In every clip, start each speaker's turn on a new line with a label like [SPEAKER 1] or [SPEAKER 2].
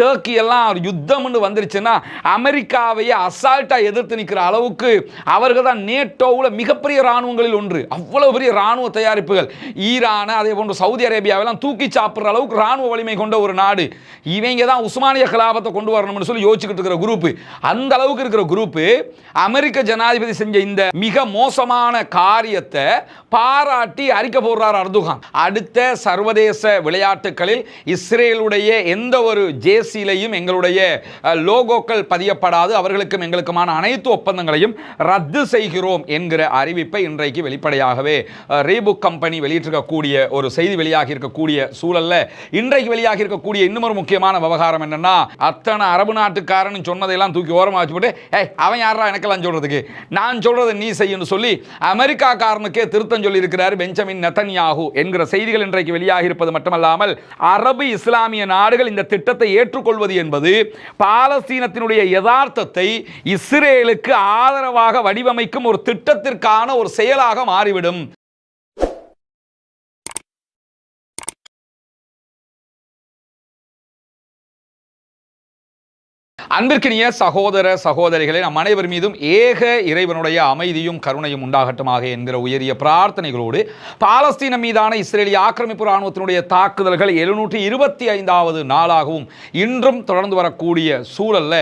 [SPEAKER 1] Turkey எல்லாம் ஒரு யுத்தம்னு வந்துருச்சுன்னா அமெரிக்காவையே அசால்ட்டாக எதிர்த்து நிற்கிற அளவுக்கு அவர்கள் தான் நேட்டோவில் மிகப்பெரிய இராணுவங்களில் ஒன்று. அவ்வளவு பெரிய இராணுவ தயாரிப்புகள். ஈரான் அதே போன்று சவுதி அரேபியாவெல்லாம் தூக்கி சாப்பிட்ற அளவுக்கு இராணுவ வலிமை கொண்ட ஒரு நாடு. இவங்க தான் உஸ்மானிய கலாபத்தை கொண்டு வரணும்னு சொல்லி யோசிச்சுக்கிட்டு இருக்கிற குரூப் அந்த அளவுக்கு இருக்கிற குரூப் அமெரிக்க ஜனாதிபதி செஞ்ச இந்த மிக மோசமான காரியத்தை பாராட்டி அறிக்க போடுறார் அர்துகான். அடுத்த சர்வதேச விளையாட்டுகளில் இஸ்ரேலுடைய எந்த ஒரு ஜேசிலையும் எங்களுடைய லோகோக்கள் பதியப்படாது அவர்களுக்கும் எங்களுக்குமான அனைத்து ஒப்பந்தங்களையும் ரத்து செய்கிறோம் என்கிற அறிவிப்பை இன்றைக்கு வெளிப்படையாகவே ரீபுக் கம்பெனி வெளியிட்டிருக்கக்கூடிய ஒரு செய்தி வெளியாகி இருக்கக்கூடிய சூழல்ல இன்றைக்கு வெளியாகி இருக்கக்கூடிய இன்னொரு முக்கியமான விவகாரம் என்னன்னா அத்தனை அரபு நாட்டுக்காரன் சொன்னதையெல்லாம் தூக்கி ஓரமாக வச்சுவிட்டு ஏய் அவன் யாரா எனக்கெல்லாம் சொல்றதுக்கு? நான் சொல்றதை நீ செய்யணும் சொல்லி அமெரிக்காக்காரனுக்கே திருத்தம் சொல்லி இருக்கிறார் பெஞ்சமின் நெத்தன்யாகு என்கிற செய்திகள் இன்றைக்கு வெளியாகி இருப்பது மட்டுமல்லாமல் அரபு இஸ்லாமிய நாடுகள் இந்த திட்டத்தை ஏற்று ஏற்றுக்கொள்வது என்பது பாலஸ்தீனத்தினுடைய யதார்த்தத்தை இஸ்ரேலுக்கு ஆதரவாக வடிவமைக்கும் ஒரு திட்டத்திற்கான ஒரு செயலாக மாறிவிடும். அன்பிற்கினிய சகோதர சகோதரிகளே நம் அனைவர் மீதும் ஏக இறைவனுடைய அமைதியும் கருணையும் உண்டாகட்டுமாக என்கிற உயரிய பிரார்த்தனைகளோடு பாலஸ்தீனம் மீதான இஸ்ரேலிய ஆக்கிரமிப்பு இராணுவத்தினுடைய தாக்குதல்கள் எழுநூற்றி இருபத்தி ஐந்தாவது நாளாகவும் இன்றும் தொடர்ந்து வரக்கூடிய சூழல்ல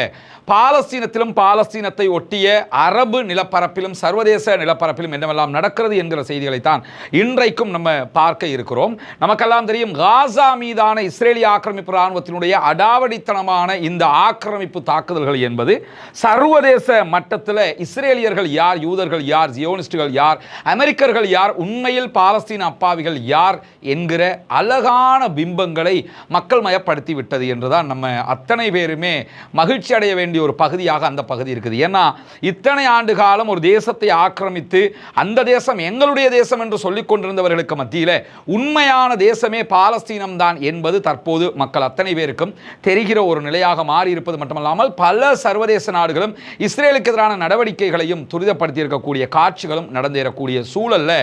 [SPEAKER 1] பாலஸ்தீனத்திலும் பாலஸ்தீனத்தை ஒட்டிய அரபு நிலப்பரப்பிலும் சர்வதேச நிலப்பரப்பிலும் என்னவெல்லாம் நடக்கிறது என்கிற செய்திகளைத்தான் இன்றைக்கும் நம்ம பார்க்க இருக்கிறோம். நமக்கெல்லாம் தெரியும் காசா மீதான இஸ்ரேலிய ஆக்கிரமிப்பு இராணுவத்தினுடைய அடாவடித்தனமான இந்த ஆக்கிரமிப்பு தாக்குதல்கள் என்பது சர்வதேச மட்டத்தில் இஸ்ரேலியர்கள் யார் யூதர்கள் யார் ஜியோனிஸ்டுகள் யார் அமெரிக்கர்கள் யார் உண்மையில் பாலஸ்தீன அப்பாவிகள் யார் என்கிற அழகான பிம்பங்களை மக்கள் மயப்படுத்தி விட்டது என்றுதான் நம்ம அத்தனை பேருமே மகிழ்ச்சி அடைய வேண்டிய வேண்டிய ஒரு பகுதியாக அந்த பகுதி இருக்குது. ஏன்னா இத்தனை ஆண்டு காலம் ஒரு தேசத்தை ஆக்கிரமித்து அந்த தேசம் எங்களுடைய தேசம் என்று சொல்லிக் கொண்டிருந்தவர்களுக்கு மத்தியில் உண்மையான தேசமே பாலஸ்தீனம் தான் என்பது தற்போது மக்கள் அத்தனை பேருக்கும் தெரிகிற ஒரு நிலையாக மாறியிருப்பது மட்டுமல்லாமல் பல சர்வதேச நாடுகளும் இஸ்ரேலுக்கு எதிரான நடவடிக்கைகளையும் துரிதப்படுத்தி இருக்கக்கூடிய காட்சிகளும் நடந்தேறக்கூடிய சூழலில்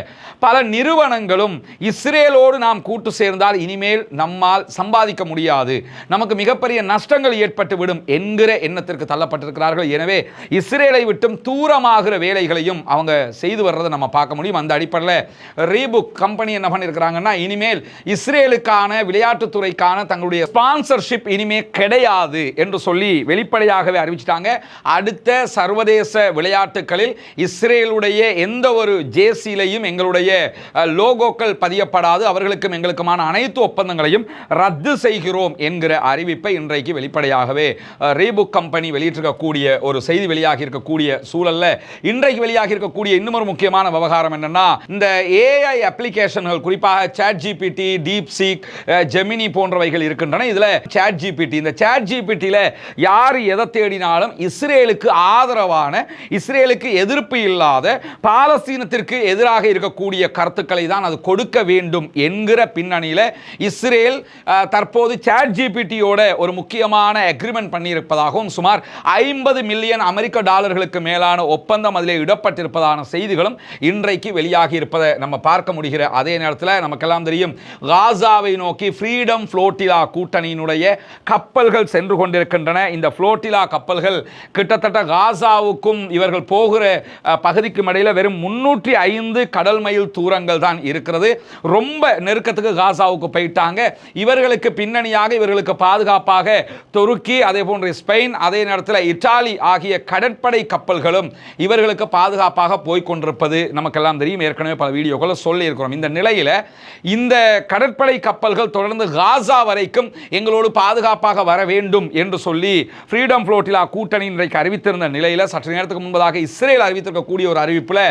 [SPEAKER 1] பல நிறுவனங்களும் இஸ்ரேலோடு நாம் கூட்டு சேர்ந்தால் இனிமேல் நம்மால் சம்பாதிக்க முடியாது. நமக்கு மிகப்பெரிய நஷ்டங்கள் ஏற்பட்டுவிடும் என்கிற எண்ணத்திற்கு தள்ளப்பட்டிருக்கிறார்கள். எனவே இஸ்ரேலை விட்டும் தூரமாகிற வேலைகளையும் அவங்க செய்து வர்றதை நம்ம பார்க்க முடியும். அந்த அடிப்படையில் ரீபுக் கம்பெனி என்ன பண்ணியிருக்கிறாங்கன்னா இனிமேல் இஸ்ரேலுக்கான விளையாட்டுத்துறைக்கான தங்களுடைய ஸ்பான்சர்ஷிப் இனிமே கிடையாது என்று சொல்லி வெளிப்படையாகவே அறிவிச்சிட்டாங்க. அடுத்த சர்வதேச விளையாட்டுகளில் இஸ்ரேலுடைய எந்த ஒரு ஜேசிலையும் எங்களுடைய லோகோக்கள் பதியப்படாது. அவர்களுக்கும் எங்களுக்குமான அனைத்து ஒப்பந்தங்களையும் ரத்து செய்கிறோம் என்கிற அறிவிப்பை இன்றைக்கு வெளிப்படையாகவே ரீபுக் கம்பெனி வெளியிட்டிருக்கக்கூடிய ஒரு செய்தி வெளியாகி இருக்கக்கூடிய சூழல்ல இன்றைக்கு வெளியாகி இருக்கக்கூடிய இன்னொரு ஒரு முக்கியமான விவகாரம் என்னன்னா இந்த ஏஐ அப்ளிகேஷன்கள் குறிப்பாக chat GPT DeepSeek Gemini போன்றவைகள் இருக்கின்றன. இதுல சாட் ஜிபிடி இந்த சாட் ஜிபிடியில் யார் எதை தேடினாலும் இஸ்ரேலுக்கு ஆதரவான இஸ்ரேலுக்கு எதிர்ப்பு இல்லாத பாலஸ்தீனத்திற்கு எதிராக இருக்கக்கூடிய கருத்துக்களை தான் அது கொடுக்க வேண்டும் என்கிற பின்னணியில் இஸ்ரேல் தற்போது சாட் ஜிபிடியோட ஒரு முக்கியமான அக்ரிமெண்ட் பண்ணியிருப்பதாகவும் சுமார் ஐம்பது மில்லியன் அமெரிக்க டாலர்களுக்கு மேலான ஒப்பந்தம் அதில் இடப்பட்டிருப்பதான செய்திகளும் இன்றைக்கு வெளியாகி இருப்பதை நம்ம பார்க்க முடிகிற அதே நேரத்தில் நமக்கெல்லாம் தெரியும். காசாவை நோக்கி ஃப்ரீடம் ஃப்ளோட்டிலா கூட்டணியினுடைய கப்பல்கள் சென்று கொண்டிருக்கின்றன. இந்த ஃப்ளோட்டிலா கப்பல்கள் கிட்டத்தட்ட காசாவுக்கும் இவர்கள் போகிற பகுதிக்கும் இடையில் வெறும் முன்னூற்றி ஐந்து கடல் மைல் தூரங்கள் தான் இருக்கிறது. ரொம்ப நெருக்கத்துக்கு காசாவுக்கு போயிட்டாங்க. இவர்களுக்கு பின்னணியாக இவர்களுக்கு பாதுகாப்பாக துருக்கி அதே போன்று ஸ்பெயின் அதே நேரத்தில் இத்தாலி ஆகிய கடற்படை கப்பல்களும் இவர்களுக்கு பாதுகாப்பாக போய் கொண்டிருப்பது நமக்கெல்லாம் தெரியும். ஏற்கனவே பல வீடியோக்களை சொல்லியிருக்கிறோம். இந்த நிலையில் இந்த கடற்படை கப்பல்கள் தொடர்ந்து காசா வரைக்கும் எங்களோடு பாதுகாப்பாக வர வேண்டும் என்று சொல்லி ஃப்ரீடம் ஃப்ளோட்டிலா கூட்டணி இன்றைக்கு அறிவித்திருந்த நிலையில் சற்று நேரத்துக்கு முன்பதாக இஸ்ரேல் அறிவித்திருக்கக்கூடிய ஒரு அறிவிப்பில்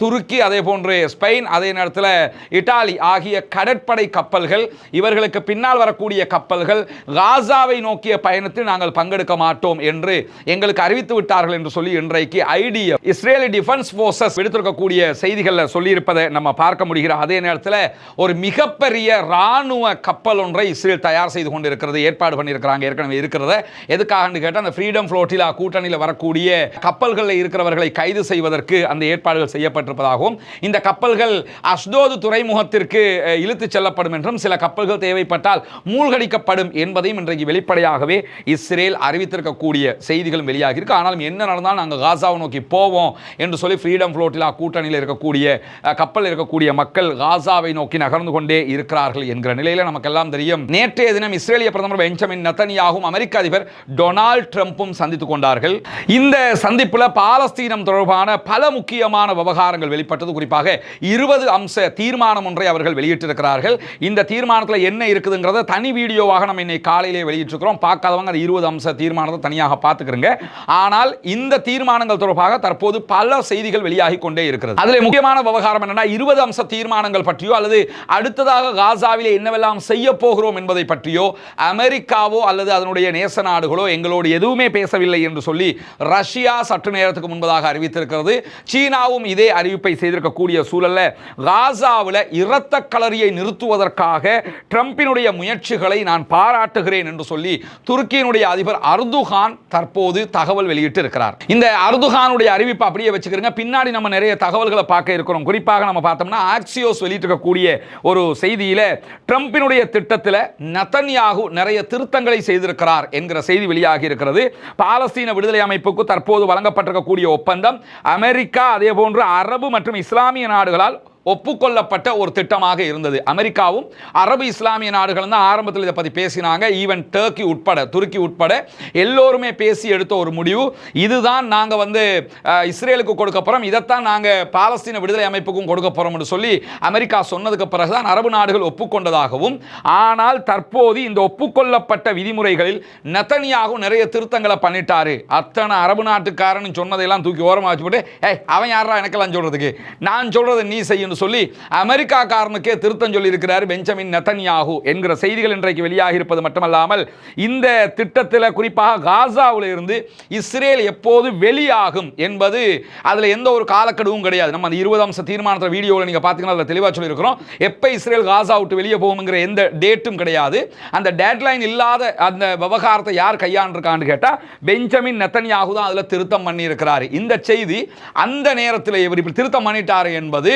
[SPEAKER 1] துருக்கி அதே போன்று ஸ்பெயின் அதே நேரத்தில் இட்டாலி ஆகிய கடற்படை கப்பல்கள் இவர்களுக்கு பின்னால் வரக்கூடிய கப்பல்கள் காசாவை நோக்கிய பயணத்தில் நாங்கள் பங்கெடுக்க மாட்டோம் என்று எங்களுக்கு அறிவித்து விட்டார்கள் என்று சொல்லி இன்றைக்கு ஐடிஎஃப் இஸ்ரேலி டிஃபென்ஸ் போர்சஸ் விடுத்திருக்கக்கூடிய செய்திகளில் சொல்லியிருப்பதை நம்ம பார்க்க முடிகிற அதே நேரத்தில் ஒரு மிகப்பெரிய இராணுவ கப்பல் ஒன்றை இஸ்ரேல் தயார் செய்து கொண்டிருக்கிறது ஏற்பாடு பண்ணியிருக்கிறாங்க ஏற்கனவே இருக்கிறத. எதுக்காக கேட்டால் அந்த ஃப்ரீடம் ஃப்ளோட்டிலா கூட்டணியில் வரக்கூடிய கப்பல்களில் இருக்கிறவர்களை கைது செய்வதற்கு அந்த ஏற்பாடுகள் செய்யப்பட்டிருப்பதாகவும் இந்த கப்பல்கள் அஸ்தோது துறைமுகத்திற்கு அஹ், இழுத்துச் செல்லப்படும் என்றும் சில கப்பல்கள் தேவைப்பட்டால் மூழ்கடிக்கப்படும் என்பதையும் இன்றைக்கு வெளிப்படையாகவே இஸ்ரேல் அறிவித்திருக்கக்கூடிய செய்திகளும் வெளியாகி இருக்கு. ஆனாலும் என்ன நடந்தாலும் நாங்கள் காசாவை நோக்கி போவோம் என்று சொல்லி ஃப்ரீடம் ஃப்ளோட்டிலா கூட்டணியில் இருக்கக்கூடிய கப்பல் இருக்கக்கூடிய மக்கள் காசாவை நோக்கி நகர்ந்து கொண்டே இருக்கிறார்கள் என்கிற நிலையில நமக்கெல்லாம் தெரியும். நேற்றைய தினம் இஸ்ரேலிய பிரதமர் பெஞ்சமின் நத்தனியாகவும் அமெரிக்க அதிபர் டொனால்ட் ட்ரம்ப்பும் சந்தித்துக் கொண்டார்கள். இந்த சந்திப்புல பாலஸ்தீனம் தொடர்பான பல முக்கியமான விவகாரங்கள் வெளிப்பட்டது. குறிப்பாக இருபது அம்ச தீர்மானம் ஒன்றை அவர்கள் வெளியிட்டிருக்கிறார்கள். இந்த தீர்மானத்தில் என்ன இருக்குதுங்கிறத தனி வீடியோவாக நம்ம இன்னைக்கு காலையிலே வெளியிட்டிருக்கிறோம். பார்க்காதவங்க அந்த இருபது அம்ச தீர்மானத்தை தனியாக பார்த்துக்கிறங்க. ஆனால் இந்த தீர்மானங்கள் தொடர்பாக தற்போது பல செய்திகள் வெளியாகி கொண்டே இருக்கிறது. அதில் முக்கியமான விவகாரம் என்னன்னா இருபது அம்ச தீர்மானங்கள் பற்றியோ அல்லது அடுத்ததாக காசாவிலே என்னவெல்லாம் செய்ய போகிறோம் என்பதை பற்றியோ அமெரிக்காவோ அல்லது அதனுடைய நேச நாடுகளோ எங்களோடு எதுவுமே பேசவில்லை என்று சொல்லி ரஷ்யா சற்று நேரத்துக்கு முன்பதாக அறிவித்திருக்கிறது. சீனாவும் இதே அறிவிப்பை செய்திருக்கக்கூடிய சூழல்ல காசாவில் இரத்த கலரியை நிறுத்துவதற்காக ட்ரம்பினுடைய முயற்சிகளை நான் பாராட்டுகிறேன் என்று சொல்லி துருக்கியினுடைய அதிபர் அர்துகான் தற்போது தகவல் வெளியிட்டு இருக்கிறார் இந்த அர்துகானுடைய அறிவிப்பு அப்படியே வச்சுக்கிறங்க. பின்னாடி நம்ம நிறைய தகவல்களை பார்க்க இருக்கிறோம். குறிப்பாக நம்ம பார்த்தோம்னா ஆக்சியோஸ் வெளியிட்டிருக்கக்கூடிய ஒரு செய்தியில ட்ரம்பினுடைய திட்டத்தில் நத்தன்யாகு நிறைய திருத்தங்களை செய்திருக்கிறார் என்கிற செய்தி வெளியாகி இருக்கிறது. பாலஸ்தீன விடுதலை அமைப்புக்கு தற்போது வழங்கப்பட்டிருக்கக்கூடிய ஒப்பந்தம் அமெரிக்கா அதே போன்று அரபு மற்றும் இஸ்லாமிய நாடுகளால் ஒப்புக்கொள்ளப்பட்ட ஒரு திட்டமாக இருந்தது. அமெரிக்காவும் அரபு இஸ்லாமிய நாடுகளும் தான் ஆரம்பத்தில் இதை பற்றி பேசினாங்க. ஈவன் டர்க்கி உட்பட துருக்கி உட்பட எல்லோருமே பேசி எடுத்த ஒரு முடிவு. இதுதான் நாங்கள் வந்து இஸ்ரேலுக்கு கொடுக்க போகிறோம் இதைத்தான் நாங்கள் பாலஸ்தீன விடுதலை அமைப்புக்கும் கொடுக்க போகிறோம்னு சொல்லி அமெரிக்கா சொன்னதுக்கு பிறகுதான் அரபு நாடுகள் ஒப்புக்கொண்டதாகவும் ஆனால் தற்போது இந்த ஒப்புக்கொள்ளப்பட்ட விதிமுறைகளில் நெத்தனியாகவும் நிறைய திருத்தங்களை பண்ணிட்டாரு. அத்தனை அரபு நாட்டுக்காரன் சொன்னதையெல்லாம் தூக்கி ஓரமாக வச்சுவிட்டு ஏய் அவன் யாரா எனக்கெல்லாம் சொல்கிறதுக்கு நான் சொல்கிறது நீ செய்யணும் சொல்லி அமெரிக்காக்காரனுக்கே திருத்தம் சொல்லியிருக்கிறார் பெஞ்சமின் நெத்தன்யாகு என்கிற செய்திகள் இன்றைக்கு வெளியாகி இருப்பது மட்டுமல்லாமல் இந்த திட்டத்தில் குறிப்பாக காசாவில் இருந்து இஸ்ரேல் எப்போது வெளியாகும் என்பது அதில் எந்த ஒரு காலக்கெடுவும் கிடையாது. நம்ம அந்த இருபது அம்ச தீர்மானத்தை வீடியோவில் நீங்கள் பார்த்தீங்கன்னா அதில் தெளிவாக சொல்லியிருக்கிறோம். எப்போ இஸ்ரேல் காசா விட்டு வெளியே போகுங்கிற எந்த டேட்டும் கிடையாது. அந்த டேட்லைன் இல்லாத அந்த விவகாரத்தை யார் கையாண்டிருக்கான்னு கேட்டால் பெஞ்சமின் நெத்தன்யாகு தான் அதில் திருத்தம் பண்ணியிருக்கிறார். இந்த செய்தி அந்த நேரத்தில் இவர் இப்படி திருத்தம் பண்ணிட்டார் என்பது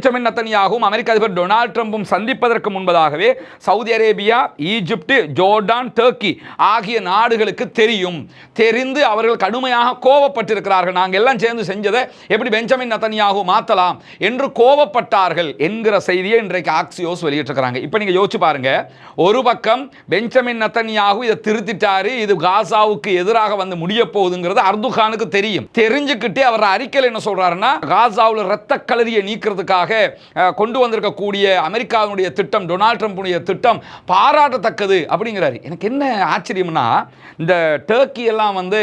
[SPEAKER 1] பெஞ்சமின் நத்தனியாகவும் அமெரிக்க அதிபர் டொனால்ட் ட்ரம்பும் சந்திப்பதற்கு முன்பதாகவே Saudi Arabia Egypt Jordan Turkey ஆகிய நாடுகளுக்கு தெரியும். தெரிந்து அவர்கள் கடுமையாக கோவப்பட்டிருக்கிறார்கள் நாங்கள் எல்லாம் சேர்ந்து செஞ்சதை எப்படி பெஞ்சமின் நத்தனியாகவும் மாற்றலாம் என்று கோவப்பட்டார்கள் என்கிற செய்தியை இன்றைக்கு ஆக்சியோஸ் வெளியிட்டிருக்கிறாங்க. இப்போ நீங்கள் யோசிச்சு பாருங்க. ஒரு பக்கம் பெஞ்சமின் நத்தனியாகவும் இதை திருத்திட்டாரு இது காசாவுக்கு எதிராக வந்து முடிய போகுதுங்கிறது அர்துகானுக்கு தெரியும். தெரிஞ்சுக்கிட்டே அவர் அறிக்கையில் என்ன சொல்றாருன்னா காசாவில் ரத்த கலரியை நீக்கிறதுக்காக எதிராக கொண்டு வந்திருக்கக்கூடிய அமெரிக்காவினுடைய திட்டம் டொனால்ட் ட்ரம்புடைய திட்டம் பாராட்டத்தக்கது அப்படிங்கிறாரு. எனக்கு என்ன ஆச்சரியம்னா இந்த டர்க்கி எல்லாம் வந்து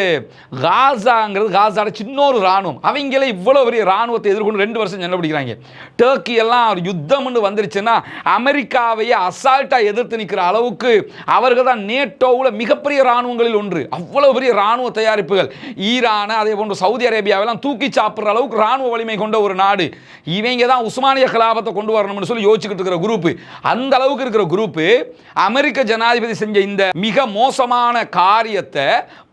[SPEAKER 1] காசாங்கிறது காசாட சின்ன ஒரு ராணுவம் அவங்களே இவ்வளோ பெரிய ராணுவத்தை எதிர்கொண்டு ரெண்டு வருஷம் சண்டை பிடிக்கிறாங்க. டர்க்கி எல்லாம் ஒரு யுத்தம்னு வந்துருச்சுன்னா அமெரிக்காவையே அசால்ட்டாக எதிர்த்து நிற்கிற அளவுக்கு அவர்கள் தான் நேட்டோவில் மிகப்பெரிய ராணுவங்களில் ஒன்று. அவ்வளவு பெரிய ராணுவ தயாரிப்புகள். ஈரான் அதே போன்று சவுதி அரேபியாவெல்லாம் தூக்கி சாப்பிட்ற அளவுக்கு ராணுவ வலிமை கொண்ட ஒரு நாடு. இவங்க தான் உஸ்மானிய கலாபத்தை கொண்டு வரணும்னு சொல்லி யோசிச்சுக்கிட்டு இருக்கிற குரூப் அந்த அளவுக்கு இருக்கிற குரூப் அமெரிக்க ஜனாதிபதி செஞ்ச இந்த மிக மோசமான காரியத்தை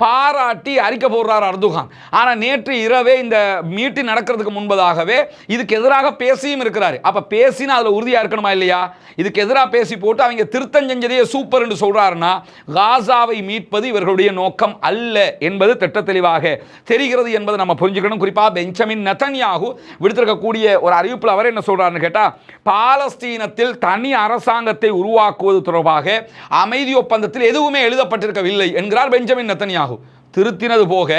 [SPEAKER 1] பாராட்டி அறிக்கை போடுறார் அர்துகான். ஆனால் நேற்று இரவே இந்த மீட்டிங் நடக்கிறதுக்கு முன்பதாகவே இதுக்கு எதிராக பேசியும் இருக்கிறார். அப்போ பேசினா அதில் உறுதியாக இருக்கணுமா இல்லையா? இதுக்கு எதிராக பேசி போட்டு அவங்க திருத்தம் செஞ்சதையே சூப்பர் என்று சொல்கிறாருன்னா காசாவை மீட்பது இவர்களுடைய நோக்கம் அல்ல என்பது திட்ட தெளிவாக தெரிகிறது என்பதை நம்ம புரிஞ்சுக்கணும். குறிப்பாக பெஞ்சமின் நத்தன்யாகு விடுத்திருக்கக்கூடிய ஒரு அறிவிப்பில் அவர் என்ன சொல்கிறாருன்னு கேட்டா பாலஸ்தீனத்தில் தனி அரசாங்கத்தை உருவாக்குவது தொடர்பாக அமைதி ஒப்பந்தத்தில் எதுவுமே எழுதப்பட்டிருக்கவில்லை என்கிறார் பெஞ்சமின் நத்தனியாகும் திருத்தினது போக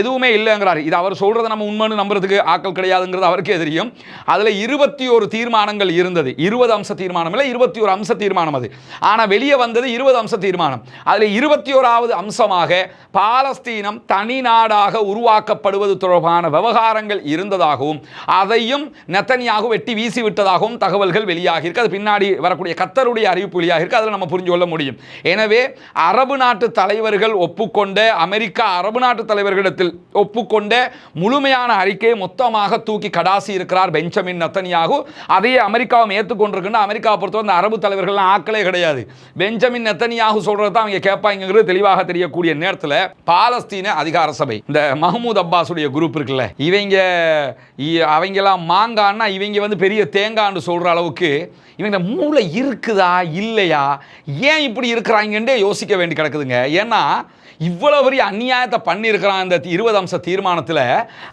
[SPEAKER 1] எதுவுமே இல்லைங்கிறார். இது அவர் சொல்கிறத நம்ம உண்மைன்னு நம்புறதுக்கு ஆக்கள் கிடையாதுங்கிறது அவருக்கே தெரியும். அதில் இருபத்தி ஒரு தீர்மானங்கள் இருந்தது. இருபது அம்ச தீர்மானம் இல்லை இருபத்தி ஒரு அம்ச தீர்மானம் அது. ஆனால் வெளியே வந்தது இருபது அம்ச தீர்மானம். அதில் இருபத்தி ஓராவது அம்சமாக பாலஸ்தீனம் தனி நாடாக உருவாக்கப்படுவது தொடர்பான விவகாரங்கள் இருந்ததாகவும் அதையும் நெத்தனியாக வெட்டி வீசி விட்டதாகவும் தகவல்கள் வெளியாகி இருக்கு. அது பின்னாடி வரக்கூடிய கத்தருடைய அறிவிப்பு வெளியாகி இருக்கு. அதில் நம்ம புரிஞ்சு கொள்ள முடியும். எனவே அரபு நாட்டு தலைவர்கள் ஒப்புக்கொண்ட அமெரிக்க அமெரிக்கா அரபு நாட்டு தலைவர்களிடத்தில் ஒப்புக்கொண்ட முழுமையான அறிக்கையை மொத்தமாக தூக்கி கடாசி இருக்கிறார் பெஞ்சமின் நத்தனியாகு. அதையே அமெரிக்காவும் ஏற்றுக்கொண்டிருக்குன்னு அமெரிக்காவை பொறுத்தவரை இந்த அரபு தலைவர்கள்லாம் ஆக்களே கிடையாது. பெஞ்சமின் நத்தனியாகு சொல்றது தான் அவங்க கேட்பாங்கிறது தெளிவாக தெரியக்கூடிய நேரத்தில் பாலஸ்தீன அதிகார சபை இந்த மஹமூத் அப்பாஸுடைய குரூப் இருக்குல்ல இவங்க அவங்கெல்லாம் மாங்கான்னா இவங்க வந்து பெரிய தேங்கான்னு சொல்ற அளவுக்கு இவங்க மூளை இருக்குதா இல்லையா ஏன் இப்படி இருக்கிறாங்கன்றே யோசிக்க வேண்டி கிடக்குதுங்க. ஏன்னா இவ்வளவு பெரிய அந்நிய அநியாயத்தை பண்ணியிருக்கிறான் இந்த இருபது அம்ச தீர்மானத்தில்.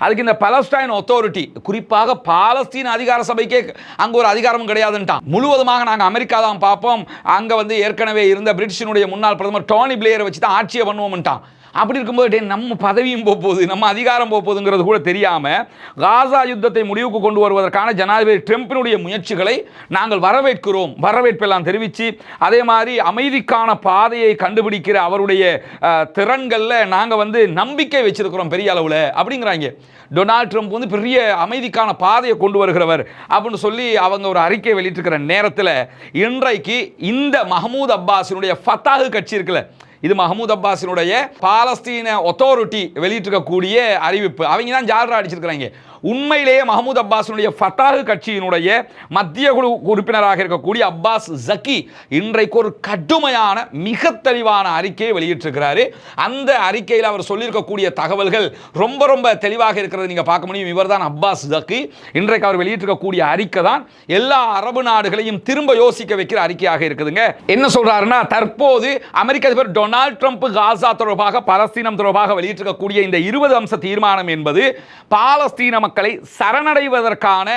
[SPEAKER 1] அதுக்கு இந்த பலஸ்டைன் அத்தாரிட்டி குறிப்பாக பாலஸ்தீன் அதிகார சபைக்கே அங்கே ஒரு அதிகாரமும் கிடையாதுன்ட்டான். முழுவதுமாக நாங்கள் அமெரிக்கா தான் பார்ப்போம். அங்கே வந்து ஏற்கனவே இருந்த பிரிட்டிஷினுடைய முன்னாள் பிரதமர் டோனி பிளேயரை வச்சு தான் ஆட்சியை பண்ணுவோம்ட்டான் அப்படி இருக்கும்போது நம்ம பதவியும் போக போகுது நம்ம அதிகாரம் போக போகுதுங்கிறது கூட தெரியாமல் காசா யுத்தத்தை முடிவுக்கு கொண்டு வருவதற்கான ஜனாதிபதி ட்ரம்பினுடைய முயற்சிகளை நாங்கள் வரவேற்கிறோம். வரவேற்பெல்லாம் தெரிவித்து அதே மாதிரி அமைதிக்கான பாதையை கண்டுபிடிக்கிற அவருடைய திறன்களில் நாங்கள் வந்து நம்பிக்கை வச்சிருக்கிறோம் பெரிய அளவில் அப்படிங்கிறாங்க. டொனால்ட் ட்ரம்ப் வந்து பெரிய அமைதிக்கான பாதையை கொண்டு வருகிறவர் அப்படின்னு சொல்லி அவங்க ஒரு அறிக்கை வெளியிட்டிருக்கிற நேரத்தில் இன்றைக்கு இந்த மஹமூத் அப்பாஸினுடைய ஃபத்தாகு கட்சி இருக்குல்ல இது மஹமூத் அப்பாஸினுடைய பாலஸ்தீன ஒத்தாரிட்டி வெளியிட்டிருக்கக்கூடிய அறிவிப்பு. அவங்க தான் ஜால்ரா அடிச்சிருக்கிறாங்க. உண்மையிலேயே மஹமூத் அப்பாஸினுடைய ஃபத்தாகு கட்சியினுடைய மத்திய குழு உறுப்பினராக இருக்கக்கூடிய அப்பாஸ் ஜக்கி இன்றைக்கு ஒரு கடுமையான மிக தெளிவான அறிக்கையை வெளியிட்டிருக்கிறாரு. அந்த அறிக்கையில் அவர் சொல்லியிருக்கக்கூடிய தகவல்கள் ரொம்ப ரொம்ப தெளிவாக இருக்கிறது நீங்கள் பார்க்க முடியும். இவர்தான் அப்பாஸ் ஜக்கி. இன்றைக்கு அவர் வெளியிட்டிருக்கக்கூடிய அறிக்கை தான் எல்லா அரபு நாடுகளையும் திரும்ப யோசிக்க வைக்கிற அறிக்கையாக இருக்குதுங்க. என்ன சொல்றாருன்னா தற்போது அமெரிக்க அதிபர் டொனால்ட் ட்ரம்ப் காசா தொடர்பாக பலஸ்தீனம் தொடர்பாக வெளியிட்டிருக்கக்கூடிய இந்த இருபது அம்ச தீர்மானம் என்பது பாலஸ்தீன மக்களை சரணடைவதற்கான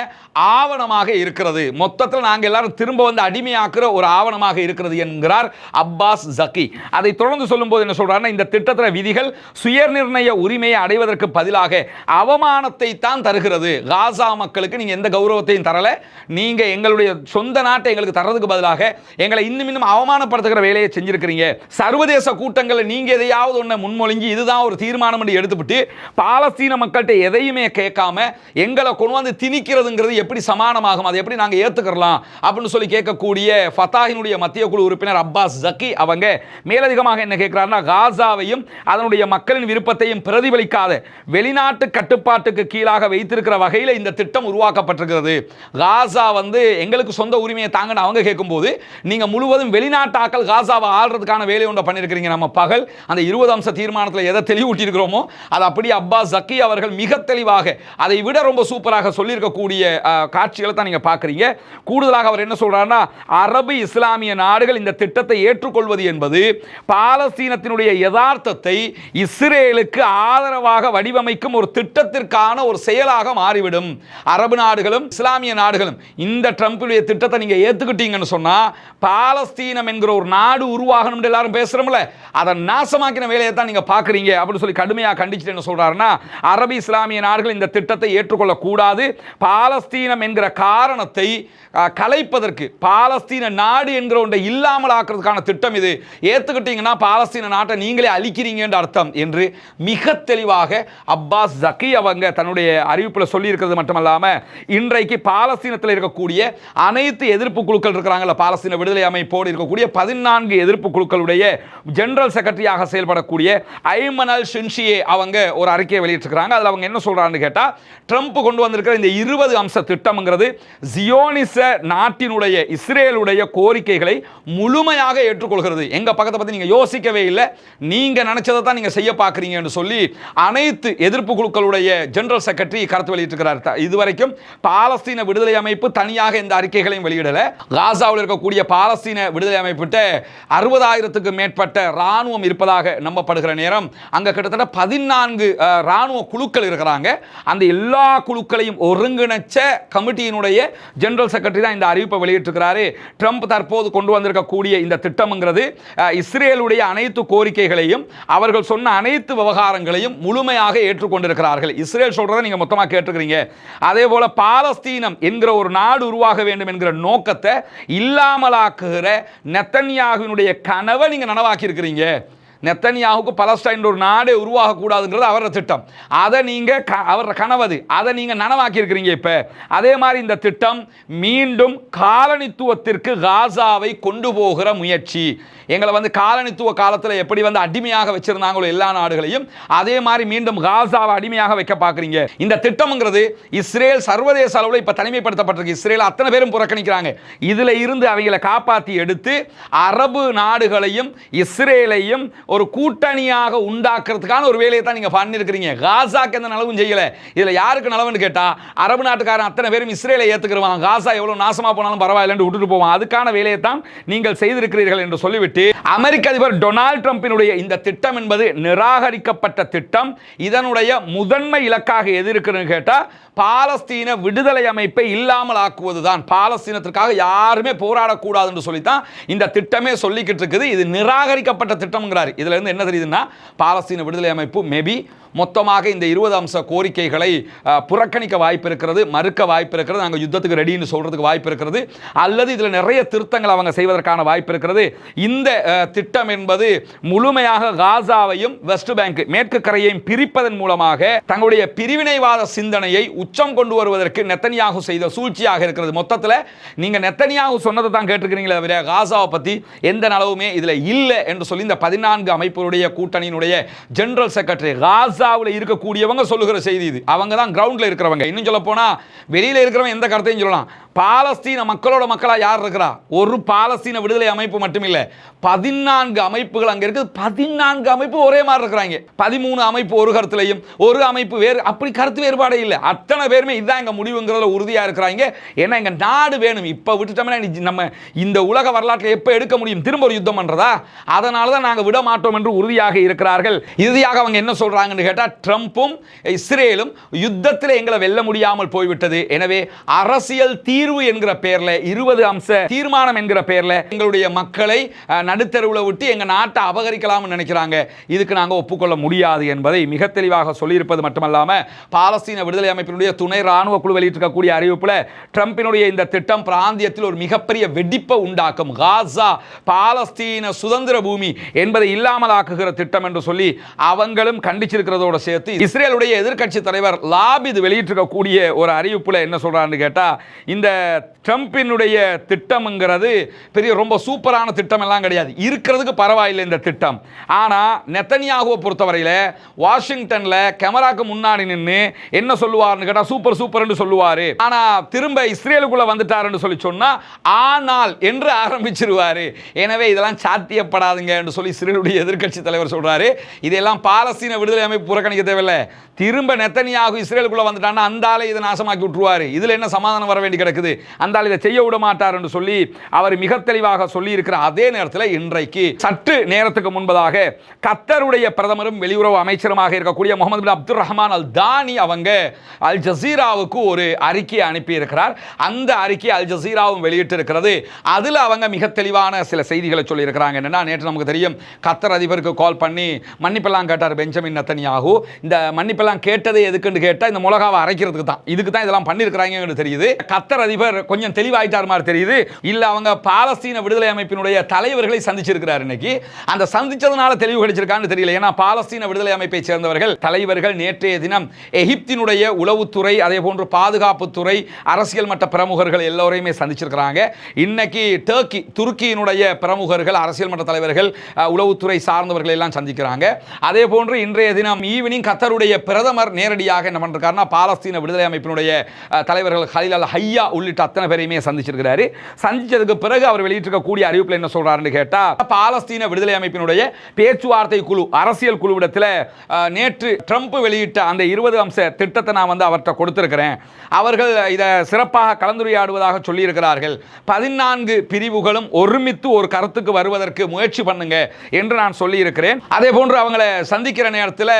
[SPEAKER 1] ஆவணமாக இருக்கிறது. மொத்தத்தில் நாங்கள் எல்லாரும் திரும்ப வந்து அடிமையாக்குற ஒரு ஆவணமாக இருக்கிறது என்கிறார் அப்பாஸ் ஜக்கி. அதை தொடர்ந்து சொல்லும்போது என்ன சொல்றாருன்னா இந்த திட்டத்தில் விதிகள் சுயநிர்ணய உரிமையை அடைவதற்கு பதிலாக அவமானத்தை தான் தருகிறது. காசா மக்களுக்கு நீங்கள் எந்த கௌரவத்தையும் தரல. நீங்கள் எங்களுடைய சொந்த நாட்டை எங்களுக்கு தர்றதுக்கு பதிலாக எங்களை இன்னும் இன்னும் அவமானப்படுத்துகிற வேலையை செஞ்சிருக்கிறீங்க. சர்வதேச கூட்டங்களில் நீங்க எதையாவது ஒன்று முன்மொழிஞ்சி இதுதான் ஒரு தீர்மானம் என்று எடுத்துவிட்டு பாலஸ்தீன மக்கள்கிட்ட எதையுமே கேட்காம எங்களை கொண்டு வந்து திணிக்கிறதுங்கிறது எப்படி சமானமாகும்? அதை எப்படி நாங்கள் ஏற்றுக்கிறலாம் அப்படின்னு சொல்லி கேட்கக்கூடிய ஃபத்தாஹினுடைய மத்திய குழு உறுப்பினர் அப்பாஸ் ஜக்கி அவங்க மேலதிகமாக என்ன கேட்கிறாருன்னா காசாவையும் அதனுடைய மக்களின் விருப்பத்தையும் பிரதிபலிக்காத வெளிநாட்டு கட்டுப்பாட்டுக்கு கீழாக வைத்திருக்கிற வகையில் இந்த திட்டம் உருவாக்கப்பட்டிருக்கிறது. காசா வந்து எங்களுக்கு சொந்த உரிமையை தாங்கன்னு அவங்க கேட்கும்போது நீங்கள் முழுவதும் வெளிநாட்டாக்கள் காசாவை ஆள்றதுக்கான வேலை ஒன்றை பண்ணியிருக்கிறீங்க. நம்ம பகல் அந்த இருபது அம்ச தீர்மானத்தில் எதை தெளிவூட்டியிருக்கிறோமோ அது அப்படியே அப்பாஸ் ஜக்கி அவர்கள் மிக தெளிவாக அதை விட ரொம்ப சூப்பராக சொல்லியிருக்கக்கூடிய காட்சிகளை தான் நீங்கள் பார்க்குறீங்க. கூடுதலாக அவர் என்ன சொல்கிறாருன்னா அரபு இஸ்லாமிய நாடுகள் இந்த திட்டத்தை ஏற்றுக்கொள்வது என்பது பாலஸ்தீனத்தினுடைய யதார்த்தத்தை இஸ்ரேலுக்கு ஆதரவாக வடிவமைக்கும் ஒரு திட்டத்திற்கான ஒரு செயலாக மாறிவிடும். அரபு நாடுகளும் இஸ்லாமிய நாடுகளும் இந்த ட்ரம்ப்புடைய திட்டத்தை நீங்க ஏற்றுக்கிட்டீங்கன்னு சொன்னா பாலஸ்தீனம் என்கிற ஒரு நாடு உருவாகணும் எல்லாரும் பேசுறோம்ல. அதை நாசமாக்கின வேலையை தான் நீங்கள் பார்க்குறீங்க அப்படின்னு சொல்லி கடுமையாக கண்டிச்சுட்டு என்ன சொல்றாருன்னா அரபு இஸ்லாமிய நாடுகள் இந்த திட்டத்தை ஏற்றுக்கொள்ளக்கூடாது. பாலஸ்தீனம் என்கிற காரணத்தை கலைப்பதற்கு பாலஸ்தீன நாடு என்கிற ஒன்றை இல்லாமல் ஆக்குறதுக்கான திட்டம் இது. ஏற்றுக்கிட்டீங்கன்னா பாலஸ்தீன நாட்டை நீங்களே அழிக்கிறீங்கன்ற அர்த்தம் என்று மிக தெளிவாக அப்பாஸ் ஜக்கி அவங்க தன்னுடைய அறிவிப்பில் சொல்லியிருக்கிறது மட்டுமல்லாமல் இன்றைக்கு பாலஸ்தீனத்தில் இருக்கக்கூடிய அனைத்து எதிர்ப்பு குழுக்கள் இருக்கிறாங்கல்ல பாலஸ்தீன விடுதலை அமைப்போடு இருக்கக்கூடிய பதினான்கு எதிர்ப்பு குழுக்களுடைய ஜெனரல் செக்ரட்டரியாக செயல்படக்கூடிய ஐமன் அல் ஷின்ஷியே அவங்க ஒரு அறிக்கையை வெளியிட்டிருக்கிறாங்க. அதில் அவங்க என்ன சொல்கிறான்னு கேட்டால் ட்ரம்ப் கொண்டு வந்திருக்கிற இந்த இருபது அம்ச திட்டம்ங்கிறது ஜியோனிச நாட்டினுடைய இஸ்ரேலுடைய கோரிக்கைகளை முழுமையாக ஏற்றுக்கொள்கிறது. எங்கள் பக்கத்தை பற்றி நீங்கள் யோசிக்கவே இல்லை. நீங்கள் நினச்சதை தான் நீங்கள் செய்ய பார்க்குறீங்கன்னு சொல்லி அனைத்து எதிர்ப்பு குழுக்களுடைய ஜெனரல் செக்ரட்டரி கருத்து வெளியிட்டிருக்கிறார். இதுவரைக்கும் பாலஸ்தீன விடுதலை அமைப்பு தனியாக இந்த அறிக்கைகளையும் வெளியிடலை. காசாவில் இருக்கக்கூடிய பாலஸ்தீன விடுதலை அமைப்பிட்ட அறுபதாயிரத்துக்கு மேற்பட்ட ராணுவம் இருப்பதாக நம்பப்படுகிற நேரம். அங்க கிட்டத்தட்ட பதினான்கு இராணுவ ராணுவ குழுக்கள் இருக்கிறாங்க. அந்த எல்லா குழுக்களையும் ஒருங்கிணைச்ச கமிட்டியினுடைய ஜெனரல் செக்ரட்டரி தான் இந்த அறிவிப்பை வெளியிட்டிருக்கிறாரு. ட்ரம்ப் தற்போது கொண்டு வந்திருக்கக்கூடிய இந்த திட்டம்ங்கிறது இஸ்ரேலுடைய அனைத்து கோரிக்கைகளையும் அவர்கள் சொன்ன அனைத்து விவகாரங்களையும் முழுமையாக ஏற்றுக்கொண்டிருக்கிறார்கள். இஸ்ரேல் சொல்றதை நீங்க மொத்தமாக கேட்டுக்கிறீங்க. அதே போல பாலஸ்தீனம் என்கிற ஒரு நாடு உருவாக வேண்டும் என்கிற நோக்கத்தை இல்லாமலாக்குகிற நெத்தன்யாகுனுடைய கனவை நீங்க நனவாக்கி இருக்கிறீங்க நெத்தனியாவுக்கு பலஸ்டைன் ஒரு நாடே உருவாகக்கூடாதுங்கிறது அவரோட திட்டம். அதை நீங்கள் க அவரோட கனவது. அதை நீங்கள் நனவாக்கியிருக்கிறீங்க இப்போ. அதே மாதிரி இந்த திட்டம் மீண்டும் காலனித்துவத்திற்கு காசாவை கொண்டு போகிற முயற்சி. எங்களை வந்து காலனித்துவ காலத்தில் எப்படி வந்து அடிமையாக வச்சுருந்தாங்களோ எல்லா நாடுகளையும் அதே மாதிரி மீண்டும் காசாவை அடிமையாக வைக்க பார்க்குறீங்க. இந்த திட்டம்ங்கிறது இஸ்ரேல் சர்வதேச அளவில் இப்போ தனிமைப்படுத்தப்பட்டிருக்கு. இஸ்ரேல் அத்தனை பேரும் புறக்கணிக்கிறாங்க. இதில் இருந்து அவங்களை காப்பாற்றி எடுத்து அரபு நாடுகளையும் இஸ்ரேலையும் ஒரு கூட்டணியாக உண்டாக்குறதுக்கான ஒரு வேலையை தான் நீங்கள் பண்ணியிருக்கிறீங்க காசாக்கு எந்த நலவும் செய்யலை. இதில் யாருக்கு நலவுன்னு கேட்டால் அரபு நாட்டுக்காரன் அத்தனை பேரும் இஸ்ரேலை ஏற்றுக்கிறவான் காசா எவ்வளோ நாசமாக போனாலும் பரவாயில்லன்னு விட்டுட்டு போவான். அதுக்கான வேலையை தான் நீங்கள் செய்திருக்கிறீர்கள் என்று சொல்லிவிட்டு அமெரிக்க அதிபர் டொனால்ட் ட்ரம்பினுடைய இந்த திட்டம் என்பது நிராகரிக்கப்பட்ட திட்டம். இதனுடைய முதன்மை இலக்காக எது இருக்குன்னு கேட்டால் பாலஸ்தீன விடுதலை அமைப்பை இல்லாமல் ஆக்குவதுதான். பாலஸ்தீனத்திற்காக யாருமே போராடக்கூடாது என்று சொல்லித்தான் இந்த திட்டமே சொல்லிக்கிட்டு இருக்குது. இது நிராகரிக்கப்பட்ட திட்டம்ங்கிறாரு. இதுல இருந்து என்ன தெரியுதுன்னா பாலஸ்தீன விடுதலை அமைப்பு மேபி மொத்தமாக இந்த இருபது அம்ச கோரிக்கைகளை புறக்கணிக்க வாய்ப்பு இருக்கிறது மறுக்க வாய்ப்பு இருக்கிறது நாங்கள் யுத்தத்துக்கு ரெடின்னு சொல்கிறதுக்கு வாய்ப்பு இருக்கிறது அல்லது இதில் நிறைய திருத்தங்கள் அவங்க செய்வதற்கான வாய்ப்பு இருக்கிறது இந்த திட்டம் என்பது முழுமையாக காசாவையும் வெஸ்ட் பேங்க் மேற்கு கரையையும் பிரிப்பதன் மூலமாக தங்களுடைய பிரிவினைவாத சிந்தனையை உச்சம் கொண்டு வருவதற்கு நெத்தனியாக செய்த சூழ்ச்சியாக இருக்கிறது. மொத்தத்தில் நீங்கள் நெத்தனியாக சொன்னதை தான் கேட்டிருக்கிறீங்களே தவிர காசாவை பற்றி எந்த அளவுமே இதில் இல்லை என்று சொல்லி இந்த பதினான்கு அமைப்புடைய கூட்டணியினுடைய ஜெனரல் செக்ரட்டரி காசாவில் இருக்கக்கூடியவங்க சொல்லுகிற செய்தி இது. அவங்க தான் கிரவுண்டில் இருக்கிறவங்க. இன்னும் சொல்ல போனால் வெளியில் இருக்கிறவங்க எந்த கருத்தையும் சொல்லலாம். பாலஸ்தீன மக்களோட மக்களாக யார் இருக்கிறா? ஒரு பாலஸ்தீன விடுதலை அமைப்பு மட்டுமில்லை. பதினான்கு அமைப்புகள் அங்கே இருக்குது. பதினான்கு அமைப்பு ஒரே மாதிரி இருக்கிறாங்க. பதிமூணு அமைப்பு ஒரு கருத்துலையும் ஒரு அமைப்பு வேறு. அப்படி கருத்து வேறுபாடே இல்லை. அத்தனை பேருமே இதுதான் எங்க முடிவுங்கிறதுல உறுதியாக இருக்கிறாங்க. ஏன்னா எங்க நாடு வேணும். இப்போ விட்டுட்டோம்னா நம்ம இந்த உலக வரலாற்றில் எப்போ எடுக்க முடியும்? திரும்ப ஒரு யுத்தம் பண்றதா? அதனால தான் நாங்கள் விட மாட்டோம் என்று உறுதியாக இருக்கிறார்கள். இறுதியாக அவங்க என்ன சொல்றாங்கன்னு கேட்டால் ட்ரம்ப்பும் இஸ்ரேலும் யுத்தத்தில் எங்களை வெல்ல முடியாமல் போய்விட்டது. எனவே அரசியல் தீர்வு என்கிற பெயர்ல இருபது அம்ச தீர்மானம் என்கிற பெயர்ல எங்களுடைய மக்களை நடுத்தருவில் விட்டு எங்கள் நாட்டை அபகரிக்கலாம்னு நினைக்கிறாங்க. இதுக்கு நாங்கள் ஒப்புக்கொள்ள முடியாது என்பதை மிக தெளிவாக சொல்லியிருப்பது மட்டுமல்லாமல் பாலஸ்தீன விடுதலை அமைப்பினுடைய துணை ராணுவ குழு வெளியிட்டிருக்கக்கூடிய அறிவிப்பில் ட்ரம்பினுடைய இந்த திட்டம் பிராந்தியத்தில் ஒரு மிகப்பெரிய வெடிப்பை உண்டாக்கும். காசா பாலஸ்தீன சுதந்திர பூமி என்பதை இல்லாமலாக்குகிற திட்டம் என்று சொல்லி அவங்களும் கண்டிச்சிருக்கிற இருக்கிறதோட சேர்த்து இஸ்ரேலுடைய எதிர்க்கட்சி தலைவர் லாபித் வெளியிட்டிருக்கக்கூடிய ஒரு அறிவிப்பில் என்ன சொல்கிறான்னு கேட்டால் இந்த ட்ரம்பினுடைய திட்டம்ங்கிறது பெரிய ரொம்ப சூப்பரான திட்டம் எல்லாம் கிடையாது. இருக்கிறதுக்கு பரவாயில்லை இந்த திட்டம். ஆனால் நெத்தனியாகுவை பொறுத்தவரையில் வாஷிங்டனில் கேமராக்கு முன்னாடி நின்று என்ன சொல்லுவார்னு கேட்டால் சூப்பர் சூப்பர்னு சொல்லுவார். ஆனால் திரும்ப இஸ்ரேலுக்குள்ளே வந்துட்டாருன்னு சொல்லி சொன்னால் ஆனால் என்று ஆரம்பிச்சிருவார். எனவே இதெல்லாம் சாத்தியப்படாதுங்க என்று சொல்லி இஸ்ரேலுடைய எதிர்க்கட்சி தலைவர் சொல்கிறாரு இதெல்லாம் பாலஸ்தீன விடுதலை அமைப்பு புறக்கணிக்க தேவையில்லை. திரும்ப நெத்தனியாகும் இஸ்ரேலுக்குள்ள வந்துட்டான்னா அந்த ஆளை இதை நாசமாக்கி விட்டுருவார். இதுல என்ன சமாதானம் வர வேண்டி கிடக்குது? அந்த ஆள் இதை செய்ய விட மாட்டார் என்று சொல்லி அவர் மிக தெளிவாக சொல்லி இருக்கிற அதே நேரத்தில் இன்றைக்கு சற்று நேரத்துக்கு முன்பதாக கத்தருடைய பிரதமரும் வெளியுறவு அமைச்சருமாக இருக்கக்கூடிய முகமது பின் அப்துல் ரஹ்மான் அல் தானி அவங்க அல் ஜசீராவுக்கு ஒரு அறிக்கையை அனுப்பி இருக்கிறார் அந்த அறிக்கை அல் ஜசீராவும் வெளியிட்டிருக்கிறது. அதில் அவங்க மிக தெளிவான சில செய்திகளை சொல்லியிருக்கிறாங்க. என்னென்னா என்னன்னா நேற்று நமக்கு தெரியும் கத்தர் அதிபருக்கு கால் பண்ணி மன்னிப்பெல்லாம் கேட்டார் பெஞ்சமின் நத்தனியா ராகு இந்த மன்னிப்பெல்லாம் கேட்டது எதுக்குன்னு கேட்டால் இந்த மிளகாவை அரைக்கிறதுக்கு தான். இதுக்கு தான் இதெல்லாம் பண்ணியிருக்கிறாங்கன்னு தெரியுது. கத்தர் அதிபர் கொஞ்சம் தெளிவாயிட்டார் மாதிரி தெரியுது. இல்லை அவங்க பாலஸ்தீன விடுதலை அமைப்பினுடைய தலைவர்களை சந்திச்சிருக்கிறார் இன்னைக்கு. அந்த சந்திச்சதுனால தெளிவு கிடைச்சிருக்கான்னு தெரியல. ஏன்னா பாலஸ்தீன விடுதலை அமைப்பை சேர்ந்தவர்கள் தலைவர்கள் நேற்றைய தினம் எகிப்தினுடைய உளவுத்துறை அதே போன்று பாதுகாப்புத்துறை அரசியல் மட்ட பிரமுகர்கள் எல்லோரையுமே சந்திச்சிருக்கிறாங்க. இன்னைக்கு டர்க்கி துருக்கியினுடைய பிரமுகர்கள் அரசியல் மட்ட தலைவர்கள் உளவுத்துறை சார்ந்தவர்கள் எல்லாம் சந்திக்கிறாங்க. அதே போன்று இன்றைய தினம் ஈவினிங் கத்தருடைய பிரதமர் நேரடியாக என்ன பண்றாருன்னா பாலஸ்தீன விடுதலை அமைப்பினுடைய தலைவர்கள் ஹலில் அல் ஹையா உள்ளிட்ட அத்தனை பேரையுமே சந்திச்சிருக்கிறாரு. சந்திச்சதுக்கு பிறகு அவர் வெளியிட்டிருக்கக்கூடிய அறிவிப்பில் என்ன சொல்றாருன்னு கேட்டால் பாலஸ்தீன விடுதலை அமைப்பினுடைய பேச்சுவார்த்தை குழு அரசியல் குழுவிடத்தில் நேற்று ட்ரம்ப் வெளியிட்ட அந்த இருபது அம்ச திட்டத்தை நான் வந்து அவர்கிட்ட கொடுத்திருக்கிறேன். அவர்கள் இதை சிறப்பாக கலந்துரையாடுவதாக சொல்லியிருக்கிறார்கள். பதினான்கு பிரிவுகளும் ஒருமித்து ஒரு கருத்துக்கு வருவதற்கு முயற்சி பண்ணுங்க என்று நான் சொல்லியிருக்கிறேன். அதே போன்று அவங்களை சந்திக்கிற நேரத்தில்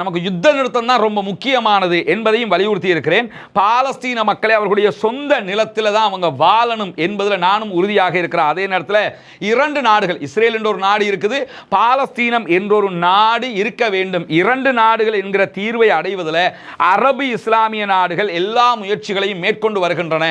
[SPEAKER 1] நமக்கு யுத்த நிறுத்தம் தான் ரொம்ப முக்கியமானது என்பதையும் வலியுறுத்தி இருக்கிறேன். பாலஸ்தீன மக்களை அவர்களுடைய சொந்த நிலத்தில் தான் அவங்க வாழணும் என்பதில் நானும் உறுதியாக இருக்கிறேன். அதே நேரத்தில் இரண்டு நாடுகள் இஸ்ரேல் என்ற ஒரு நாடு இருக்குது பாலஸ்தீனம் என்ற ஒரு நாடு இருக்க வேண்டும். இரண்டு நாடுகள் என்கிற தீர்வை அடைவதில் அரபு இஸ்லாமிய நாடுகள் எல்லா முயற்சிகளையும் மேற்கொண்டு வருகின்றன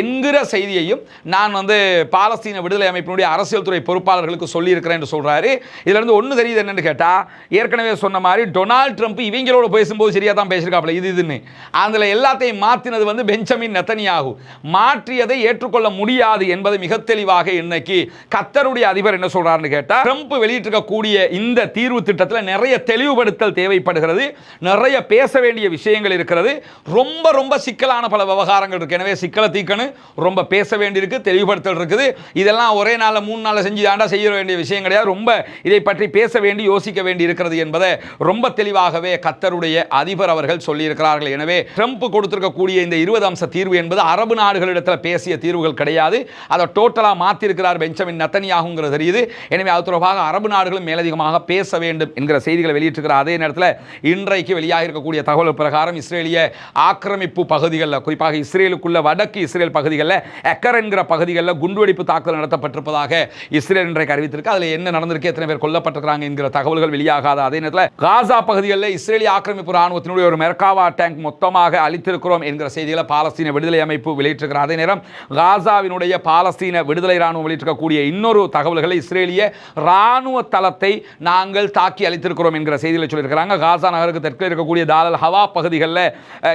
[SPEAKER 1] என்கிற செய்தியையும் நான் வந்து பாலஸ்தீன விடுதலை அமைப்பினுடைய அரசியல் துறை பொறுப்பாளர்களுக்கு சொல்லியிருக்கிறேன் என்று சொல்றாரு. இதுல இருந்து ஒன்று தெரியுது என்னென்னு கேட்டால் ஏற்கனவே சொன்ன மாதிரி டொனால்ட் ட்ரம்ப் இவங்களோட பேசும்போது சரியாக தான் பேசியிருக்காப்ல இது இதுன்னு. அதில் எல்லாத்தையும் மாற்றினது வந்து பெஞ்சமின் நெத்தனியாகு. மாற்றியதை ஏற்றுக்கொள்ள முடியாது என்பது மிக தெளிவாக இன்னைக்கு கத்தருடைய அதிபர் என்ன சொல்றாருன்னு கேட்டால் ட்ரம்ப் வெளியிட்டிருக்கக்கூடிய இந்த தீர்வு திட்டத்தில் நிறைய தெளிவுபடுத்தல் தேவைப்படுகிறது. நிறைய பேச வேண்டிய விஷயங்கள் இருக்கிறது. ரொம்ப ரொம்ப சிக்கலான பல விவகாரங்கள் இருக்கு. எனவே சிக்கலை தீக்கணும் ரொம்ப பேச வேண்டியிருக்கு தெளிவுபடுத்தல் இருக்குது. இதெல்லாம் ஒரே நாளில் மூணு நாளில் செஞ்சு தாண்டா செய்ய வேண்டிய விஷயம் கிடையாது. ரொம்ப இதை பற்றி பேச வேண்டி யோசிக்க வேண்டி இருக்கிறது என்பதை ரொம்ப தெளிவாகவே கத்தருடைய அதிபர் அவர்கள் சொல்லியிருக்கிறார்கள். எனவே ட்ரம்ப் கொடுத்திருக்கக்கூடிய இந்த இருபது அம்ச தீர்வு என்பது அரபு நாடுகளிடத்தில் பேசிய தீர்வுகள் கிடையாது. அதை டோட்டலாக மாற்றிருக்கிறார் பெஞ்சமின் நத்தனியாகுங்கிறது தெரியுது. எனவே அது தொடர்பாக அரபு நாடுகளும் மேலதிகமாக பேச வேண்டும் என்கிற செய்திகளை வெளியிட்டிருக்கிறார். அதே நேரத்தில் இன்றைக்கு வெளியாக இருக்கக்கூடிய தகவல் பிரகாரம் இஸ்ரேலிய ஆக்கிரமிப்பு பகுதிகளில் குறிப்பாக இஸ்ரேலுக்குள்ள வடக்கு இஸ்ரேல் பகுதிகளில் எக்கர் என்கிற பகுதிகளில் குண்டுவெடிப்பு தாக்குதல் நடத்தப்பட்டிருப்பதாக இஸ்ரேல் இன்றைக்கு அறிவித்திருக்கு. அதில் என்ன நடந்திருக்கு எத்தனை பேர் கொல்லப்பட்டிருக்கிறாங்க என்கிற தகவல்கள் வெளியாகாத அதே நேரத்தில் காசா பகுதிகளில் இஸ்ரேலிய ஆக்கிரமிப்பு ராணுவத்தினுடைய ஒரு மெர்காவா டேங்க் மொத்தமாக அளித்திருக்கிறோம் என்கிற செய்திகளை பாலஸ்தீன விடுதலை அமைப்பு வெளியிட்டிருக்கிற அதே நேரம் காசாவினுடைய பாலஸ்தீன விடுதலை ராணுவம் வெளியிட்டிருக்கக்கூடிய இன்னொரு தகவல்களை இஸ்ரேலிய ராணுவ தளத்தை நாங்கள் தாக்கி அளித்திருக்கிறோம் என்கிற செய்திகளை சொல்லியிருக்கிறாங்க. காசா நகருக்கு தெற்கில் இருக்கக்கூடிய தாலல் ஹவா பகுதிகளில்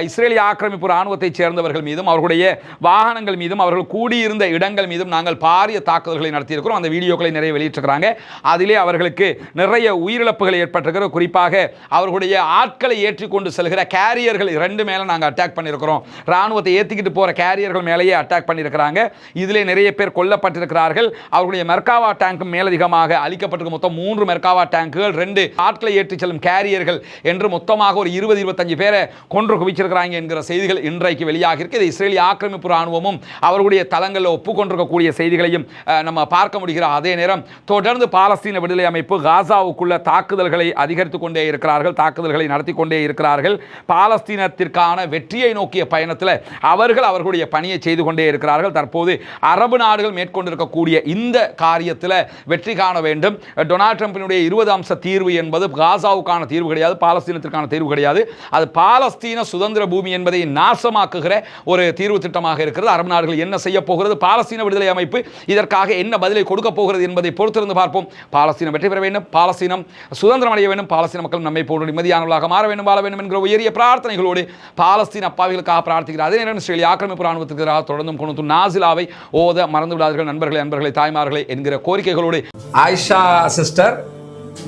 [SPEAKER 1] இஸ்ரேலிய ஆக்கிரமிப்பு ராணுவத்தைச் சேர்ந்தவர்கள் மீதும் அவர்களுடைய வாகனங்கள் மீதும் அவர்கள் கூடியிருந்த இடங்கள் மீதும் நாங்கள் பாரிய தாக்குதல்களை நடத்தியிருக்கிறோம். அந்த வீடியோக்களை நிறைய வெளியிட்டிருக்கிறாங்க. அதிலே அவர்களுக்கு நிறைய உயிரிழப்புகள் ஏற்பட்டிருக்கிற குறிப்பாக அவர்களுடைய ஆட்களை ஏற்றிக்கொண்டு செல்கிற கேரியர்கள் ரெண்டு மேலே நாங்கள் அட்டாக் பண்ணியிருக்கிறோம். ராணுவத்தை ஏற்றிக்கிட்டு போகிற கேரியர்கள் மேலேயே அட்டாக் பண்ணியிருக்கிறாங்க. இதில் நிறைய பேர் கொல்லப்பட்டிருக்கிறார்கள். அவர்களுடைய மெர்காவா டேங்க் மேலதிகமாக அளிக்கப்பட்டிருக்க மொத்தம் மூன்று மெர்காவா டேங்குகள் ரெண்டு ஆட்களை ஏற்றிச் செல்லும் கேரியர்கள் என்று மொத்தமாக ஒரு இருபது இருபத்தஞ்சு பேரை கொன்று குவிச்சிருக்கிறாங்க என்கிற செய்திகள் இன்றைக்கு வெளியாக இருக்கு. இது இஸ்ரேலிய ஆக்கிரமிப்பு ராணுவமும் அவர்களுடைய தளங்களில் ஒப்புக்கொண்டிருக்கக்கூடிய செய்திகளையும் நம்ம பார்க்க முடிகிற அதே நேரம். தொடர்ந்து பாலஸ்தீன விடுதலை அமைப்பு காசாவுக்குள்ள தாக்குதல்களை அதிகரித்துக் கொண்டே இருக்கிறார்கள் தாக்குதல்களை நடத்தி கொண்டே இருக்கிறார்கள். பாலஸ்தீனத்திற்கான வெற்றியை நோக்கிய பயணத்தில் அவர்கள் அவர்களுடைய பணியை செய்து கொண்டே இருக்கிறார்கள். தற்போது அரபு நாடுகள் மேற்கொண்டிருக்கக்கூடிய இந்த காரியத்தில் வெற்றி காண வேண்டும். டொனால்ட் ட்ரம்பினுடைய இருபது அம்ச தீர்வு என்பது காசாவுக்கான தீர்வு கிடையாது பாலஸ்தீனத்திற்கான தீர்வு கிடையாது. அது பாலஸ்தீன சுதந்திர பூமி என்பதை நாசமாக்குகிற ஒரு தீர்வு திட்டமாக இருக்கிறது. அரபு நாடுகள் என்ன செய்ய போகிறது? பாலஸ்தீன விடுதலை அமைப்பு இதற்காக என்ன பதிலை கொடுக்க போகிறது என்பதை பொறுத்திருந்து பார்ப்போம். பாலஸ்தீனம் வெற்றி பெற வேண்டும். பாலஸ்தீனம் சுதந்திரம் அடைய வேண்டும். பாலஸ்தீன மக்கள் நம்மை போன்ற நிம்மதியானவர்களாக மாற வேண்டும் வாழ வேண்டும் என்கிற உயரிய பிரார்த்தனைகளோடு பாலஸ்தீன அப்பாவிகளுக்காக பிரார்த்திக்கிறார். அதே நேரம் இஸ்ரேலிய ஆக்கிரமிப்பு ராணுவத்திற்கு எதிராக தொடர்ந்தும் கொண்டு நாசிலாவை ஓத மறந்து விடாதீர்கள் நண்பர்களே நண்பர்களே தாய்மார்களே என்கிற கோரிக்கைகளோடு ஆயிஷா சிஸ்டர்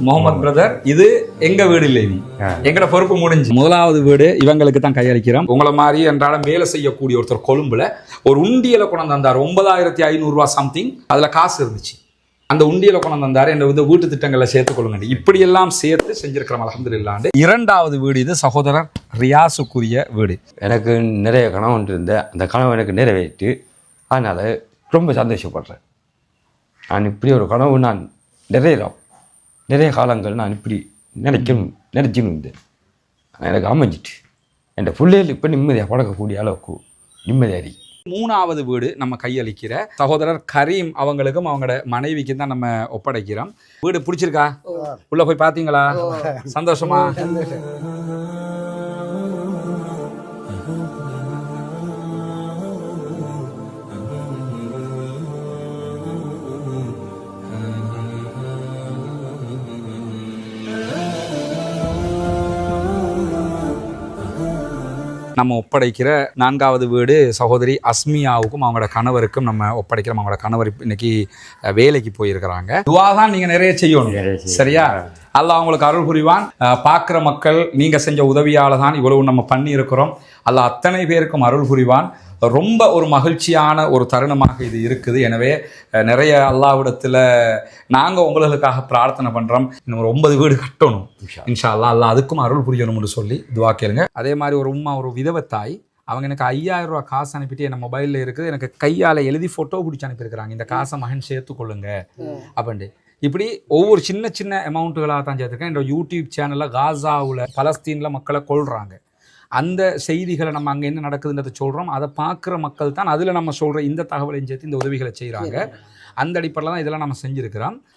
[SPEAKER 1] முகமது பிரதர் இது எங்க வீடு இல்லை நீ எங்கட பொறுப்பு முடிஞ்சு. முதலாவது வீடு இவங்களுக்கு தான் கையளிக்கிறோம். உங்களை மாதிரி என்றாலும் வேலை செய்யக்கூடிய ஒருத்தர் கொழும்புல ஒரு உண்டியலை கொண்டு வந்தார். ஒன்பதாயிரத்தி ஐநூறுரூவா சம்திங் அதுல காசு இருந்துச்சு. அந்த உண்டியில் கொண்டு வந்தார். என்ற வந்து வீட்டு திட்டங்களை சேர்த்துக்கொள்ளுங்க இப்படியெல்லாம் சேர்த்து செஞ்சிருக்கிறோம். அலமதுல்லாண்டு இரண்டாவது வீடு இது சகோதரர் ரியாசுக்குரிய வீடு.
[SPEAKER 2] எனக்கு நிறைய கனவு ஒன்று இருந்த அந்த கனவு எனக்கு நிறைவேற்றி அதனால் ரொம்ப சந்தோஷப்படுறேன். நான் இப்படி ஒரு கனவு நான் நிறையலாம் நிறைய காலங்கள் நான் இப்படி நினைக்கணும் நினைக்கணும் இருந்தேன். எனக்கு அமைஞ்சிட்டு என் பிள்ளைகள் இப்போ நிம்மதியாக பழக்கக்கூடிய அளவுக்கு நிம்மதியாக இருக்கு
[SPEAKER 1] மூணாவது வீடு நம்ம கையளிக்கிற சகோதரர் கரீம் அவங்களுக்கும் அவங்களோட மனைவிக்கு தான் நம்ம ஒப்படைக்கிறோம். வீடு பிடிச்சிருக்கா? உள்ள போய் பாத்தீங்களா சந்தோஷமா. நம்ம ஒப்படைக்கிற நான்காவது வீடு சகோதரி அஸ்மியாவுக்கும் அவங்களோட கணவருக்கும் நம்ம ஒப்படைக்கிறோம். அவங்களோட கணவர் இன்னைக்கு வேலைக்கு போயிருக்கிறாங்க. துவா தான் நீங்க நிறைய செய்யணும். சரியா? அல்லாஹ் அவங்களுக்கு அருள் புரிவான். பார்க்கிற மக்கள் நீங்க செஞ்ச உதவியால தான் இவ்வளவு நம்ம பண்ணி இருக்கிறோம் அல்லாஹ் அத்தனை பேருக்கும் அருள் புரிவான். ரொம்ப ஒரு மகிழ்ச்சியான ஒரு தருணமாக இது இருக்குது. எனவே நிறைய அல்லாவிடத்தில் நாங்கள் உங்களுக்காக பிரார்த்தனை பண்ணுறோம் இன்னும் ஒரு ஒன்பது வீடு கட்டணும். இன்ஷா. அல்லாஹ் அல்லாஹ் அதுக்கும் அருள் புரியணும்னு சொல்லி துவா கேளுங்க. அதே மாதிரி ஒரு உம்மா ஒரு விதவை தாய் அவங்க எனக்கு ஐயாயிரம் ரூபா காசு அனுப்பிட்டு என் மொபைலில் இருக்குது. எனக்கு கையால் எழுதி ஃபோட்டோ பிடிச்சி அனுப்பியிருக்கிறாங்க. இந்த காசை மகன் சேர்த்து கொள்ளுங்க. அப்படின்ட்டு. இப்படி ஒவ்வொரு சின்ன சின்ன அமௌண்ட்டுகளாக தான் சேர்த்துருக்கேன். என்னோட யூடியூப் சேனலில் காசாவில் பலஸ்தீனில் மக்களை கொள்றாங்க அந்த செய்திகளை நம்ம அங்கே என்ன நடக்குதுன்றதை சொல்கிறோம் அதை பார்க்குற மக்கள் தான் அதில் நம்ம சொல்கிற இந்த தகவலையும் சேர்த்து இந்த உதவிகளை செய்கிறாங்க அந்த அடிப்படையில் தான் இதெல்லாம் நம்ம செஞ்சுருக்கிறோம்.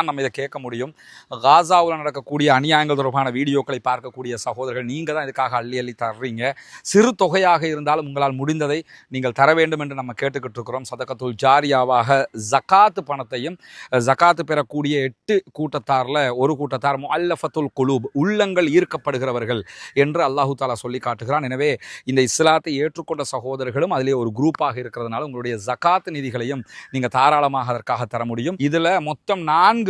[SPEAKER 1] தான் நம்ம இதை கேட்க முடியும். காசாவில் நடக்கக்கூடிய அநியாயங்கள் தொடர்பான வீடியோக்களை பார்க்கக்கூடிய சகோதரர்கள் நீங்கள் தான் இதுக்காக அள்ளி அள்ளி தர்றீங்க. சிறு தொகையாக இருந்தாலும் உங்களால் முடிந்ததை நீங்கள் தர வேண்டும் என்று நம்ம கேட்டுக்கிட்டு இருக்கிறோம். சதக்கத்துல் ஜாரியாவாக ஜக்காத்து பணத்தையும் ஜக்காத்து பெறக்கூடிய எட்டு கூட்டத்தாரில் ஒரு கூட்டத்தார் அல்லஃபத்துல் குலூப் உள்ளங்கள் ஈர்க்கப்படுகிறவர்கள் என்று அல்லாஹு தாலா சொல்லி காட்டுகிறான். எனவே இந்த இஸ்லாத்தை ஏற்றுக்கொண்ட சகோதரர்களும் அதிலே ஒரு குரூப்பாக இருக்கிறதுனால உங்களுடைய ஜக்காத்து நிதிகளையும் நீங்கள் தாராளமாக அதற்காக தர முடியும். இதில் மொத்தம் நான்கு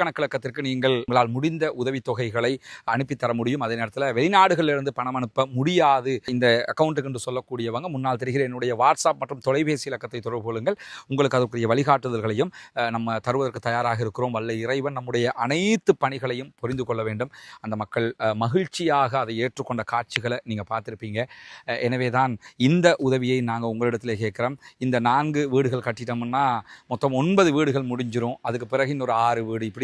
[SPEAKER 1] கணக்கிலக்கத்திற்கு நீங்கள் உங்களால் முடிந்த உதவித்தொகைகளை அனுப்பி தர முடியும். அதே நேரத்தில் வெளிநாடுகளிலிருந்து பணம் அனுப்ப முடியாது. இந்த அக்கௌண்ட்டுக்கு என்று சொல்லக்கூடியவங்க முன்னால் தெரிகிற என்னுடைய வாட்ஸ்அப் மற்றும் தொலைபேசி இலக்கத்தை தொடர்பு கொள்ளுங்கள். உங்களுக்கு அதற்குரிய வழிகாட்டுதல்களையும் நம்ம தருவதற்கு தயாராக இருக்கிறோம். வல்ல இறைவன் நம்முடைய அனைத்து பணிகளையும் புரிந்து கொள்ள வேண்டும். அந்த மக்கள் மகிழ்ச்சியாக அதை ஏற்றுக்கொண்ட காட்சிகளை நீங்கள் பார்த்துருப்பீங்க. எனவே தான் இந்த உதவியை நாங்கள் உங்களிடத்தில் கேட்குறோம். இந்த நான்கு வீடுகள் கட்டிட்டோம்னா மொத்தம் ஒன்பது வீடுகள் முடிஞ்சிடும் அதுக்கு பிறகு இன்னொரு ஆறு வீடு. இப்படி